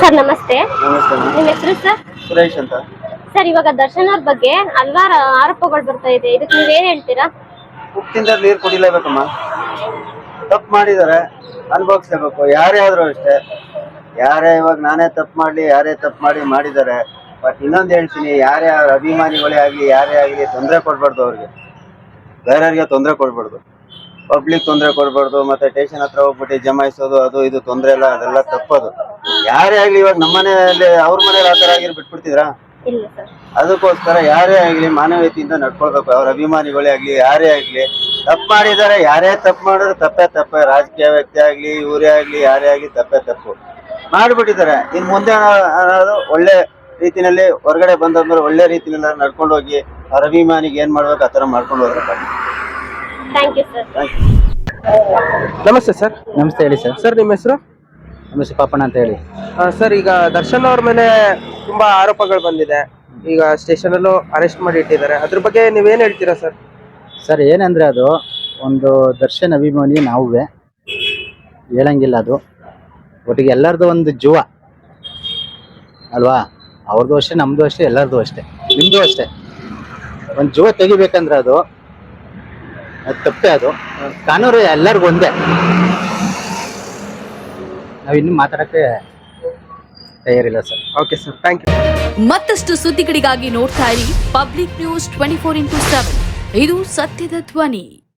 Sir ನಮಸ್ತೆ. ನಿಮ್ಮ ಹೆಸರು ಸರ್? ಸುರೇಶ್ ಅಂತ. ಸರ್ ಇವಾಗ ದರ್ಶನ್ ಅವ್ರ ಬಗ್ಗೆ ಹಲವಾರು ಆರೋಪಗಳು ಬರ್ತಾ ಇದೆ. ಇದಕ್ಕೆ ನೀವೇನ್ ಹೇಳ್ತೀರಾ? ಉಪ್ಪಿಂದ ನೀರು ಕುಡಿಲೇಬೇಕಮ್ಮ ತಪ್ಪು ಮಾಡಿದ್ದಾರೆ. ಅನುಭವಿಸ್ಲೇಬೇಕು. ಯಾರೇ ಆದ್ರೂ ಅಷ್ಟೇ. ಯಾರೇ ಇವಾಗ ನಾನೇ ತಪ್ಪು ಮಾಡಲಿ ಯಾರೇ ತಪ್ಪು ಮಾಡಿ ಮಾಡಿದ್ದಾರೆ. ಬಟ್ ಇನ್ನೊಂದು ಹೇಳ್ತೀನಿ ಯಾರೇ ಅಭಿಮಾನಿಗಳೇ ಆಗಲಿ ಯಾರೇ ಆಗಲಿ ತೊಂದರೆ ಕೊಡಬಾರ್ದು ಅವ್ರಿಗೆ. ಬೇರೆಯವ್ರಿಗೆ ತೊಂದರೆ ಕೊಡಬಾರ್ದು. ಪಬ್ಲಿಕ್ ತೊಂದರೆ ಕೊಡಬಾರ್ದು ಮತ್ತೆ ಸ್ಟೇಷನ್ ಹತ್ರ ಹೋಗ್ಬಿಟ್ಟು ಜಮಾಯಿಸೋದು ಅದು ಇದು ತೊಂದರೆ ಎಲ್ಲ ಅದೆಲ್ಲ ತಪ್ಪದು. ಯಾರೇ ಆಗಲಿ ಇವಾಗ ನಮ್ಮ ಮನೆಯಲ್ಲಿ ಅವ್ರ ಮನೇಲಿ ಆತರ ಥರ ಆಗಿರ್ ಬಿಟ್ಬಿಡ್ತಿದ್ರಾ? ಇಲ್ಲ ಸರ್. ಅದಕ್ಕೋಸ್ಕರ ಯಾರೇ ಆಗ್ಲಿ ಮಾನವೀಯತೆಯಿಂದ ನಡ್ಕೊಳ್ಬೇಕು. ಅವ್ರ ಅಭಿಮಾನಿಗಳೇ ಆಗ್ಲಿ ಯಾರೇ ಆಗ್ಲಿ ತಪ್ಪು ಮಾಡಿದ್ದಾರೆ. ಯಾರೇ ತಪ್ಪು ಮಾಡಿದ್ರು ತಪ್ಪೇ ತಪ್ಪೇ. ರಾಜಕೀಯ ವ್ಯಕ್ತಿ ಆಗ್ಲಿ ಇವರೇ ಆಗ್ಲಿ ಯಾರೇ ಆಗ್ಲಿ ತಪ್ಪೇ ತಪ್ಪು. ಮಾಡ್ಬಿಟ್ಟಿದ್ದಾರೆ. ಇನ್ ಮುಂದೆ ಅನ್ನೋ- ಅನ್ನೋದು ಒಳ್ಳೆ ರೀತಿನಲ್ಲಿ ಹೊರಗಡೆ ಬಂದಂದ್ರೆ ಒಳ್ಳೆ ರೀತಿನಲ್ಲಿ ನಡ್ಕೊಂಡು ಹೋಗಿ ಅವ್ರ ಅಭಿಮಾನಿಗೆ ಏನ್ ಮಾಡ್ಬೇಕು ಆ ತರ ಮಾಡ್ಕೊಂಡು ಹೋದ್ರೆ thank you sir thank you ನಮಸ್ತೆ ಸರ್. ನಮಸ್ತೆ ಹೇಳಿ ಸರ್. ಸರ್ ನಿಮ್ಮ ಹೆಸರು? ನಮಸ್ತೆ ಪಾಪಣ್ಣ ಅಂತ ಹೇಳಿ. ಸರ್ ಈಗ ದರ್ಶನ್ ಅವ್ರ ಮೇಲೆ ತುಂಬಾ ಆರೋಪಗಳು ಬಂದಿದೆ. ಈಗ ಸ್ಟೇಷನ್ ಅಲ್ಲೂ ಅರೆಸ್ಟ್ ಮಾಡಿ ಇಟ್ಟಿದ್ದಾರೆ. ಅದ್ರ ಬಗ್ಗೆ ನೀವೇನ್ ಹೇಳ್ತೀರಾ ಸರ್? ಸರ್ ಏನಂದ್ರೆ ಅದು ಒಂದು ದರ್ಶನ್ ಅಭಿಮಾನಿ ನಾವುವೇ ಹೇಳಂಗಿಲ್ಲ ಅದು. ಒಟ್ಟಿಗೆ ಎಲ್ಲರದು ಒಂದು ಜುವ. ಅಲ್ವಾ? ಅವ್ರದ್ದು ಅಷ್ಟೇ ನಮ್ದು ಅಷ್ಟೇ ಎಲ್ಲರದು ಅಷ್ಟೇ. ನಿಮ್ದು ಅಷ್ಟೇ. ಒಂದು ಜುವ ತೆಗಿಬೇಕಂದ್ರೆ ಅದು ಅದು ತಪ್ಪೇ ಅದು. ಕಾನೂನು ಎಲ್ಲರಿಗೂ ಒಂದೇ. ನಾವು ಇನ್ನು ಮಾತಾಡಕ್ಕೆ ತಯಾರಿಲ್ಲ sir. Okay sir thank you ಮತ್ತಷ್ಟು ಸುದ್ದಿಗಳಿಗಾಗಿ ನೋಡ್ತಾ ಇರಿ public news twenty four into seven. ಇದು ಸತ್ಯದ ಧ್ವನಿ.